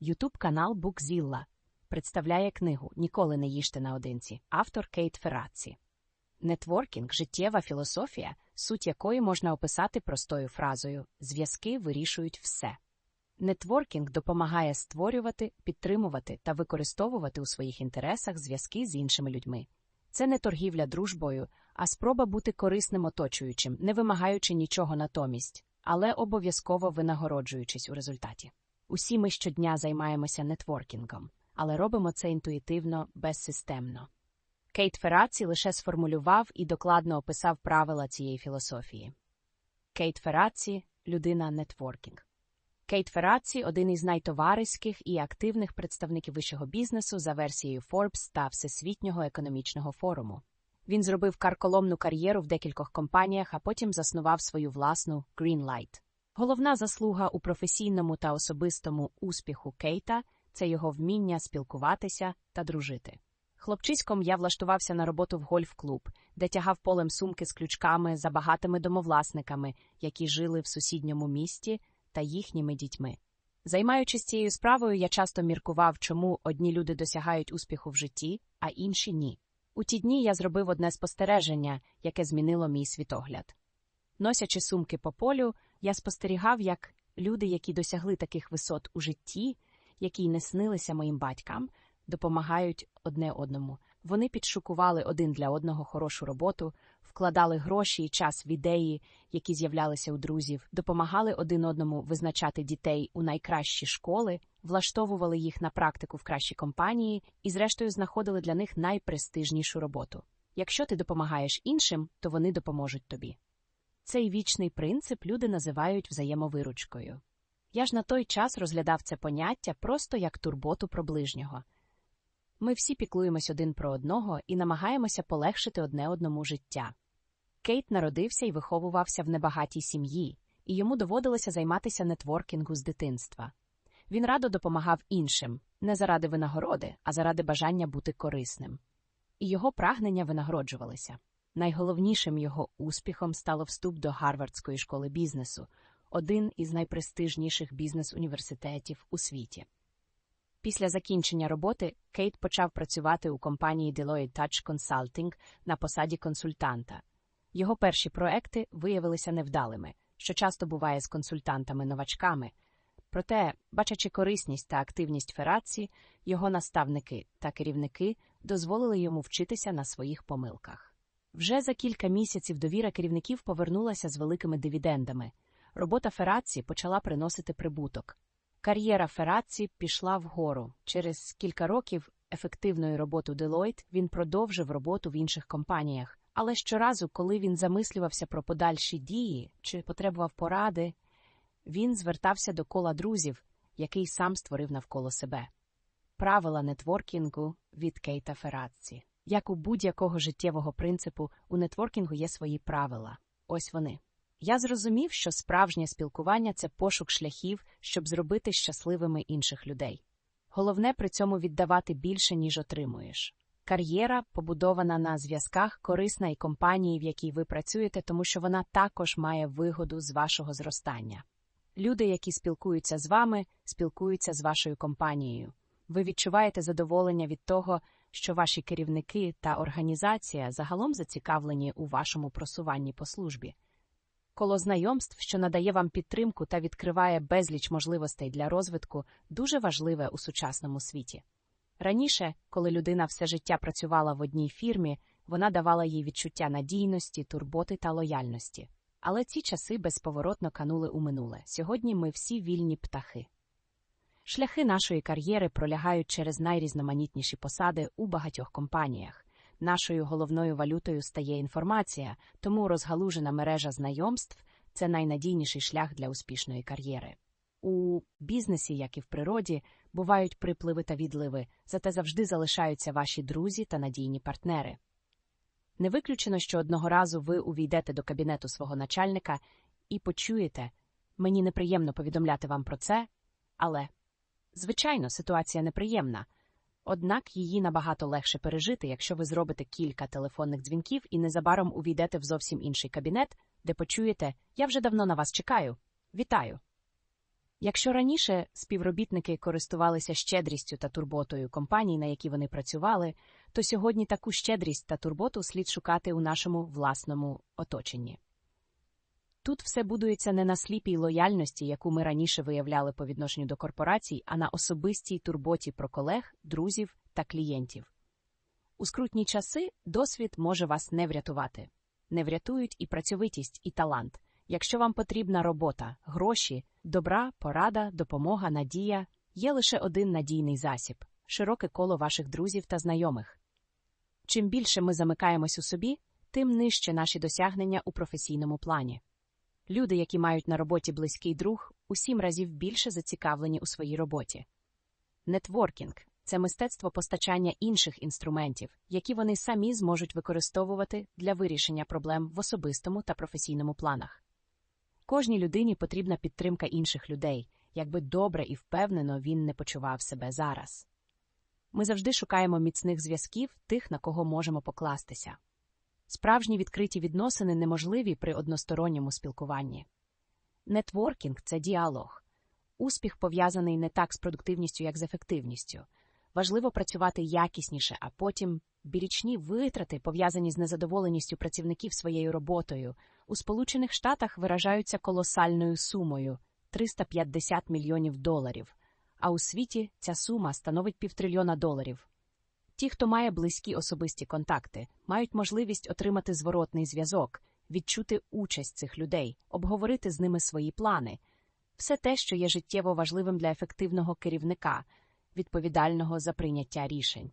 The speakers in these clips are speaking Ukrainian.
Ютуб канал Букзілла представляє книгу Ніколи не їжте наодинці, автор Кейт Ферраці. Нетворкінг життєва філософія, суть якої можна описати простою фразою Зв'язки вирішують все. Нетворкінг допомагає створювати, підтримувати та використовувати у своїх інтересах зв'язки з іншими людьми. Це не торгівля дружбою, а спроба бути корисним оточуючим, не вимагаючи нічого натомість, але обов'язково винагороджуючись у результаті. Усі ми щодня займаємося нетворкінгом, але робимо це інтуїтивно, безсистемно. Кейт Фераці лише сформулював і докладно описав правила цієї філософії. Кейт Фераці людина нетворкінг. Кейт Фераці один із найтовариських і активних представників вищого бізнесу за версією Forbes та Всесвітнього економічного форуму. Він зробив карколомну кар'єру в декількох компаніях, а потім заснував свою власну Greenlight. Головна заслуга у професійному та особистому успіху Кейта це його вміння спілкуватися та дружити. Хлопчиськом я влаштувався на роботу в гольф-клуб, де тягав полем сумки з ключками за багатими домовласниками, які жили в сусідньому місті та їхніми дітьми. Займаючись цією справою, я часто міркував, чому одні люди досягають успіху в житті, а інші ні. У ті дні я зробив одне спостереження, яке змінило мій світогляд. Носячи сумки по полю, я спостерігав, як люди, які досягли таких висот у житті, які й не снилися моїм батькам, допомагають одне одному. Вони підшукували один для одного хорошу роботу, вкладали гроші і час в ідеї, які з'являлися у друзів, допомагали один одному визначати дітей у найкращі школи, влаштовували їх на практику в кращі компанії і, зрештою, знаходили для них найпрестижнішу роботу. Якщо ти допомагаєш іншим, то вони допоможуть тобі. Цей вічний принцип люди називають взаємовиручкою. Я ж на той час розглядав це поняття просто як турботу про ближнього. Ми всі піклуємось один про одного і намагаємося полегшити одне одному життя. Кейт народився і виховувався в небагатій сім'ї, і йому доводилося займатися нетворкінгу з дитинства. Він радо допомагав іншим, не заради винагороди, а заради бажання бути корисним. І його прагнення винагороджувалися. Найголовнішим його успіхом стало вступ до Гарвардської школи бізнесу, один із найпрестижніших бізнес-університетів у світі. Після закінчення роботи Кейт почав працювати у компанії Deloitte Touch Consulting на посаді консультанта. Його перші проекти виявилися невдалими, що часто буває з консультантами-новачками. Проте, бачачи корисність та активність Фераці, його наставники та керівники дозволили йому вчитися на своїх помилках. Вже за кілька місяців довіра керівників повернулася з великими дивідендами. Робота Фераці почала приносити прибуток. Кар'єра Фераці пішла вгору. Через кілька років ефективної роботи Deloitte він продовжив роботу в інших компаніях. Але щоразу, коли він замислювався про подальші дії чи потребував поради, він звертався до кола друзів, який сам створив навколо себе. Правила нетворкінгу від Кейта Фераці. Як у будь-якого життєвого принципу, у нетворкінгу є свої правила. Ось вони. Я зрозумів, що справжнє спілкування це пошук шляхів, щоб зробити щасливими інших людей. Головне при цьому віддавати більше, ніж отримуєш. Кар'єра, побудована на зв'язках, корисна і компанії, в якій ви працюєте, тому що вона також має вигоду з вашого зростання. Люди, які спілкуються з вами, спілкуються з вашою компанією. Ви відчуваєте задоволення від того, що ваші керівники та організація загалом зацікавлені у вашому просуванні по службі. Коло знайомств, що надає вам підтримку та відкриває безліч можливостей для розвитку, дуже важливе у сучасному світі. Раніше, коли людина все життя працювала в одній фірмі, вона давала їй відчуття надійності, турботи та лояльності. Але ці часи безповоротно канули у минуле. Сьогодні ми всі вільні птахи. Шляхи нашої кар'єри пролягають через найрізноманітніші посади у багатьох компаніях. Нашою головною валютою стає інформація, тому розгалужена мережа знайомств це найнадійніший шлях для успішної кар'єри. У бізнесі, як і в природі, бувають припливи та відливи, зате завжди залишаються ваші друзі та надійні партнери. Не виключено, що одного разу ви увійдете до кабінету свого начальника і почуєте мені неприємно повідомляти вам про це, але, звичайно, ситуація неприємна. Однак її набагато легше пережити, якщо ви зробите кілька телефонних дзвінків і незабаром увійдете в зовсім інший кабінет, де почуєте Я вже давно на вас чекаю. Вітаю. Якщо раніше співробітники користувалися щедрістю та турботою компаній, на які вони працювали, то сьогодні таку щедрість та турботу слід шукати у нашому власному оточенні. Тут все будується не на сліпій лояльності, яку ми раніше виявляли по відношенню до корпорацій, а на особистій турботі про колег, друзів та клієнтів. У скрутні часи досвід може вас не врятувати. Не врятують і працьовитість, і талант. Якщо вам потрібна робота, гроші, добра, порада, допомога, надія, є лише один надійний засіб широке коло ваших друзів та знайомих. Чим більше ми замикаємось у собі, тим нижче наші досягнення у професійному плані. Люди, які мають на роботі близький друг, у сім разів більше зацікавлені у своїй роботі. Нетворкінг це мистецтво постачання інших інструментів, які вони самі зможуть використовувати для вирішення проблем в особистому та професійному планах. Кожній людині потрібна підтримка інших людей, якби добре і впевнено він не почував себе зараз. Ми завжди шукаємо міцних зв'язків тих, на кого можемо покластися. Справжні відкриті відносини неможливі при односторонньому спілкуванні. Нетворкінг це діалог. Успіх пов'язаний не так з продуктивністю, як з ефективністю. Важливо працювати якісніше, а потім бірічні витрати, пов'язані з незадоволеністю працівників своєю роботою, у Сполучених Штатах виражаються колосальною сумою 350 мільйонів доларів, а у світі ця сума становить півтрильйона доларів. Ті, хто має близькі особисті контакти, мають можливість отримати зворотний зв'язок, відчути участь цих людей, обговорити з ними свої плани, все те, що є життєво важливим для ефективного керівника, відповідального за прийняття рішень.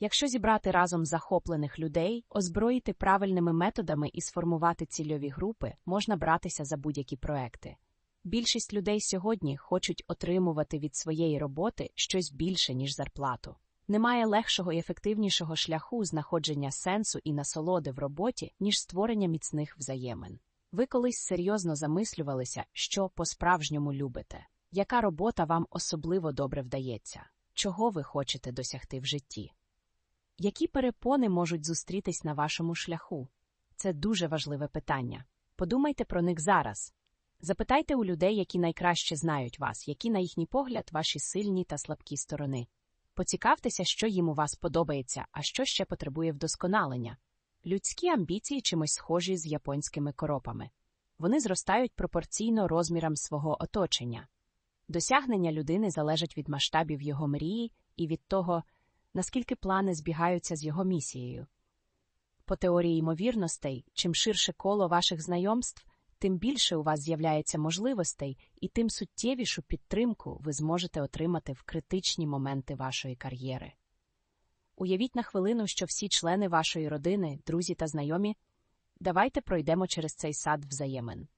Якщо зібрати разом захоплених людей, озброїти правильними методами і сформувати цільові групи, можна братися за будь-які проекти. Більшість людей сьогодні хочуть отримувати від своєї роботи щось більше, ніж зарплату. Немає легшого і ефективнішого шляху знаходження сенсу і насолоди в роботі, ніж створення міцних взаємин. Ви колись серйозно замислювалися, що по-справжньому любите, яка робота вам особливо добре вдається, чого ви хочете досягти в житті. Які перепони можуть зустрітись на вашому шляху? Це дуже важливе питання. Подумайте про них зараз. Запитайте у людей, які найкраще знають вас, які, на їхній погляд, ваші сильні та слабкі сторони. Поцікавтеся, що їм у вас подобається, а що ще потребує вдосконалення. Людські амбіції чимось схожі з японськими коропами. Вони зростають пропорційно розмірам свого оточення. Досягнення людини залежать від масштабів його мрії і від того, наскільки плани збігаються з його місією. По теорії ймовірностей, чим ширше коло ваших знайомств, тим більше у вас з'являється можливостей і тим суттєвішу підтримку ви зможете отримати в критичні моменти вашої кар'єри. Уявіть на хвилину, що всі члени вашої родини, друзі та знайомі, давайте пройдемо через цей сад взаємин.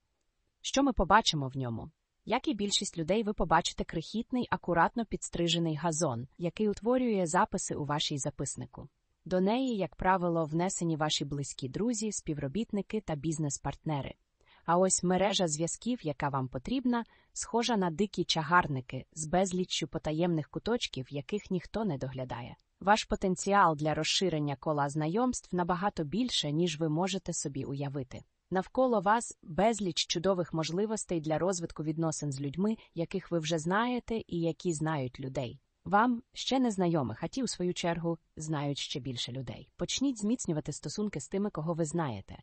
Що ми побачимо в ньому? Як і більшість людей, ви побачите крихітний, акуратно підстрижений газон, який утворює записи у вашій записнику. До неї, як правило, внесені ваші близькі друзі, співробітники та бізнес-партнери. А ось мережа зв'язків, яка вам потрібна, схожа на дикі чагарники з безліччю потаємних куточків, яких ніхто не доглядає. Ваш потенціал для розширення кола знайомств набагато більше, ніж ви можете собі уявити. Навколо вас безліч чудових можливостей для розвитку відносин з людьми, яких ви вже знаєте і які знають людей. Вам ще не знайомих, а ті, у свою чергу, знають ще більше людей. Почніть зміцнювати стосунки з тими, кого ви знаєте.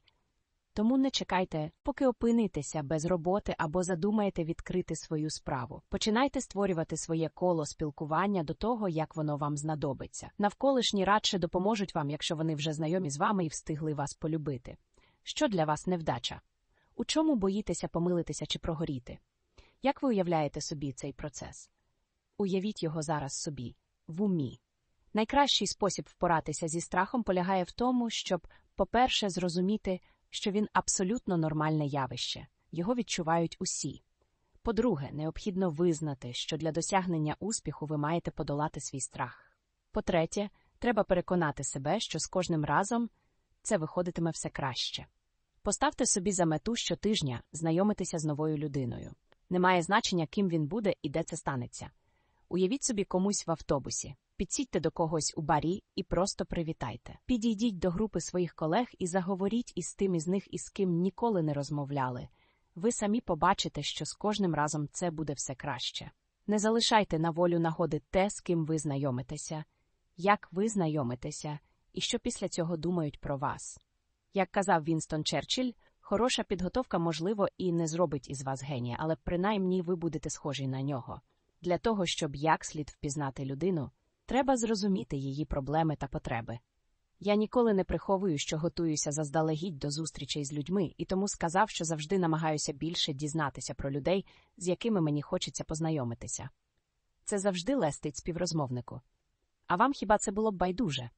Тому не чекайте, поки опинитеся без роботи або задумаєте відкрити свою справу. Починайте створювати своє коло спілкування до того, як воно вам знадобиться. Навколишні радше допоможуть вам, якщо вони вже знайомі з вами і встигли вас полюбити. Що для вас невдача? У чому боїтеся помилитися чи прогоріти? Як ви уявляєте собі цей процес? Уявіть його зараз собі, в умі. Найкращий спосіб впоратися зі страхом полягає в тому, щоб, по-перше, зрозуміти, що він абсолютно нормальне явище, його відчувають усі. По-друге, необхідно визнати, що для досягнення успіху ви маєте подолати свій страх. По-третє, треба переконати себе, що з кожним разом це виходитиме все краще. Поставте собі за мету щотижня знайомитися з новою людиною. Немає значення, ким він буде і де це станеться. Уявіть собі комусь в автобусі, підсідьте до когось у барі і просто привітайте. Підійдіть до групи своїх колег і заговоріть із тим із них, із ким ніколи не розмовляли. ви самі побачите, що з кожним разом це буде все краще. Не залишайте на волю нагоди те, з ким ви знайомитеся, як ви знайомитеся, і що після цього думають про вас. Як казав Вінстон Черчилль, хороша підготовка, можливо, і не зробить із вас генія, але принаймні ви будете схожі на нього. Для того, щоб як слід впізнати людину, треба зрозуміти її проблеми та потреби. Я ніколи не приховую, що готуюся заздалегідь до зустрічей з людьми, і тому сказав, що завжди намагаюся більше дізнатися про людей, з якими мені хочеться познайомитися. Це завжди лестить співрозмовнику. А вам хіба це було б байдуже?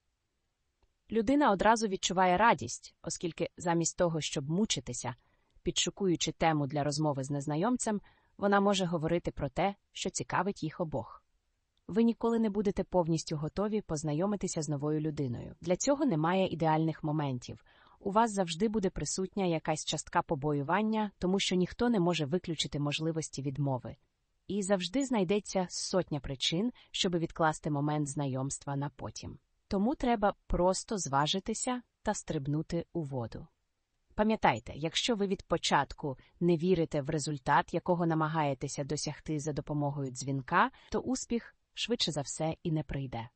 Людина одразу відчуває радість, оскільки замість того, щоб мучитися, підшукуючи тему для розмови з незнайомцем, вона може говорити про те, що цікавить їх обох. Ви ніколи не будете повністю готові познайомитися з новою людиною. Для цього немає ідеальних моментів. У вас завжди буде присутня якась частка побоювання, тому що ніхто не може виключити можливості відмови. І завжди знайдеться сотня причин, щоб відкласти момент знайомства на потім. Тому треба просто зважитися та стрибнути у воду. Пам'ятайте, якщо ви від початку не вірите в результат, якого намагаєтеся досягти за допомогою дзвінка, то успіх швидше за все і не прийде.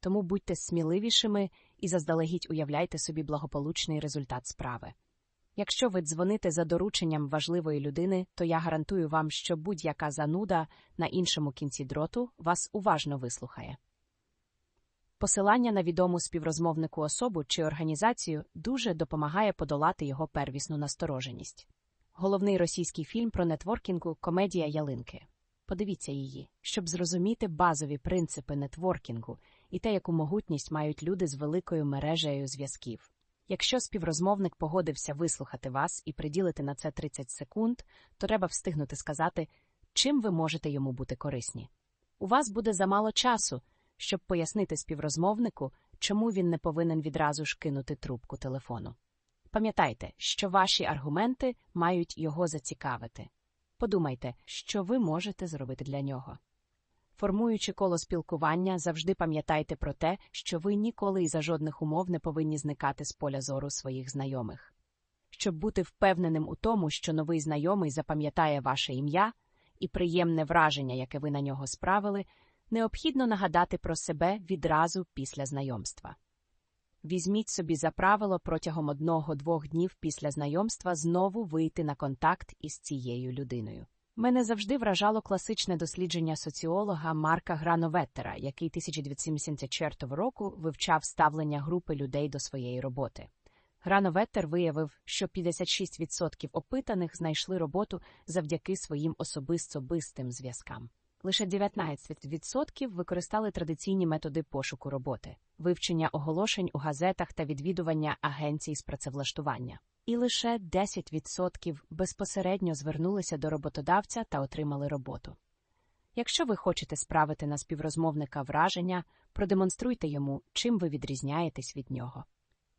Тому будьте сміливішими і заздалегідь уявляйте собі благополучний результат справи. Якщо ви дзвоните за дорученням важливої людини, то я гарантую вам, що будь-яка зануда на іншому кінці дроту вас уважно вислухає. Посилання на відому співрозмовнику особу чи організацію дуже допомагає подолати його первісну настороженість. Головний російський фільм про нетворкінгу комедія ялинки. Подивіться її, щоб зрозуміти базові принципи нетворкінгу і те, яку могутність мають люди з великою мережею зв'язків. Якщо співрозмовник погодився вислухати вас і приділити на це 30 секунд, то треба встигнути сказати, чим ви можете йому бути корисні. У вас буде замало часу, щоб пояснити співрозмовнику, чому він не повинен відразу ж кинути трубку телефону. Пам'ятайте, що ваші аргументи мають його зацікавити. Подумайте, що ви можете зробити для нього. Формуючи коло спілкування, завжди пам'ятайте про те, що ви ніколи і за жодних умов не повинні зникати з поля зору своїх знайомих. Щоб бути впевненим у тому, що новий знайомий запам'ятає ваше ім'я і приємне враження, яке ви на нього справили, необхідно нагадати про себе відразу після знайомства. Візьміть собі за правило протягом одного-двох днів після знайомства знову вийти на контакт із цією людиною. Мене завжди вражало класичне дослідження соціолога Марка Грановеттера, який 1974 року вивчав ставлення групи людей до своєї роботи. Грановеттер виявив, що 56% опитаних знайшли роботу завдяки своїм особисто-бистим зв'язкам. Лише 19% використали традиційні методи пошуку роботи, вивчення оголошень у газетах та відвідування агенцій з працевлаштування. І лише 10% безпосередньо звернулися до роботодавця та отримали роботу. Якщо ви хочете справити на співрозмовника враження, продемонструйте йому, чим ви відрізняєтесь від нього.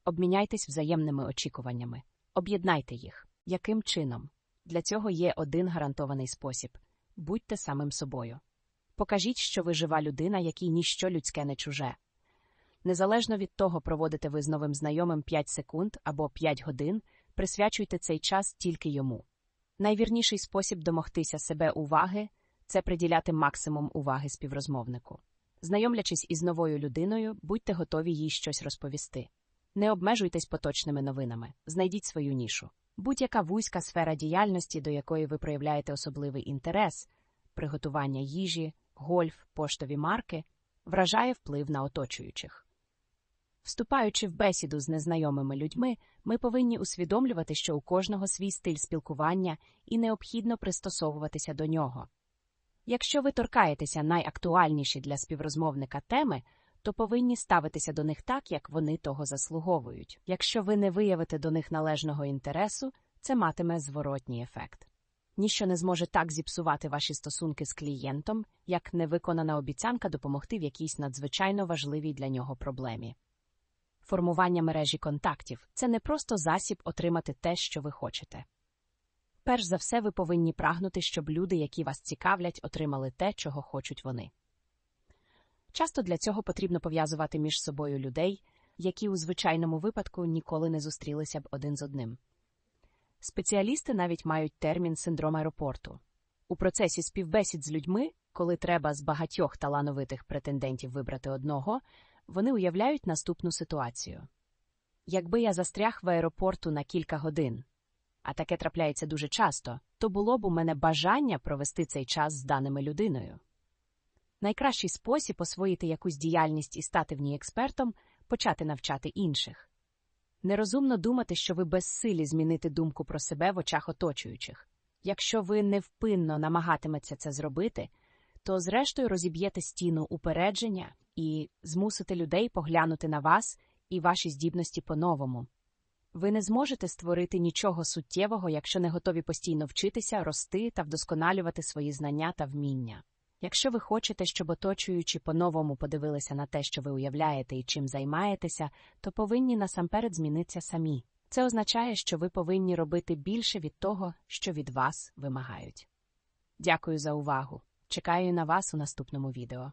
Обміняйтесь взаємними очікуваннями, об'єднайте їх. Яким чином? Для цього є один гарантований спосіб будьте самим собою. Покажіть, що ви жива людина, якій ніщо людське не чуже. Незалежно від того, проводите ви з новим знайомим 5 секунд або 5 годин, присвячуйте цей час тільки йому. Найвірніший спосіб домогтися себе уваги це приділяти максимум уваги співрозмовнику. Знайомлячись із новою людиною, будьте готові їй щось розповісти. Не обмежуйтесь поточними новинами, знайдіть свою нішу. Будь-яка вузька сфера діяльності, до якої ви проявляєте особливий інтерес, приготування їжі, гольф, поштові марки, вражає вплив на оточуючих. Вступаючи в бесіду з незнайомими людьми, ми повинні усвідомлювати, що у кожного свій стиль спілкування і необхідно пристосовуватися до нього. Якщо ви торкаєтеся найактуальніші для співрозмовника теми, то повинні ставитися до них так, як вони того заслуговують. Якщо ви не виявите до них належного інтересу, це матиме зворотній ефект. Ніщо не зможе так зіпсувати ваші стосунки з клієнтом, як невиконана обіцянка допомогти в якійсь надзвичайно важливій для нього проблемі. Формування мережі контактів це не просто засіб отримати те, що ви хочете. Перш за все, ви повинні прагнути, щоб люди, які вас цікавлять, отримали те, чого хочуть вони. Часто для цього потрібно пов'язувати між собою людей, які у звичайному випадку ніколи не зустрілися б один з одним. Спеціалісти навіть мають термін синдром аеропорту. У процесі співбесід з людьми, коли треба з багатьох талановитих претендентів вибрати одного, вони уявляють наступну ситуацію. Якби я застряг в аеропорту на кілька годин, а таке трапляється дуже часто, то було б у мене бажання провести цей час з даними людиною. Найкращий спосіб освоїти якусь діяльність і стати в ній експертом почати навчати інших. Нерозумно думати, що ви безсилі змінити думку про себе в очах оточуючих. Якщо ви невпинно намагатиметеся це зробити, то зрештою розіб'єте стіну упередження і змусите людей поглянути на вас і ваші здібності по-новому. Ви не зможете створити нічого суттєвого, якщо не готові постійно вчитися, рости та вдосконалювати свої знання та вміння. Якщо ви хочете, щоб оточуючі по-новому подивилися на те, що ви уявляєте і чим займаєтеся, то повинні насамперед змінитися самі. Це означає, що ви повинні робити більше від того, що від вас вимагають. Дякую за увагу. Чекаю на вас у наступному відео.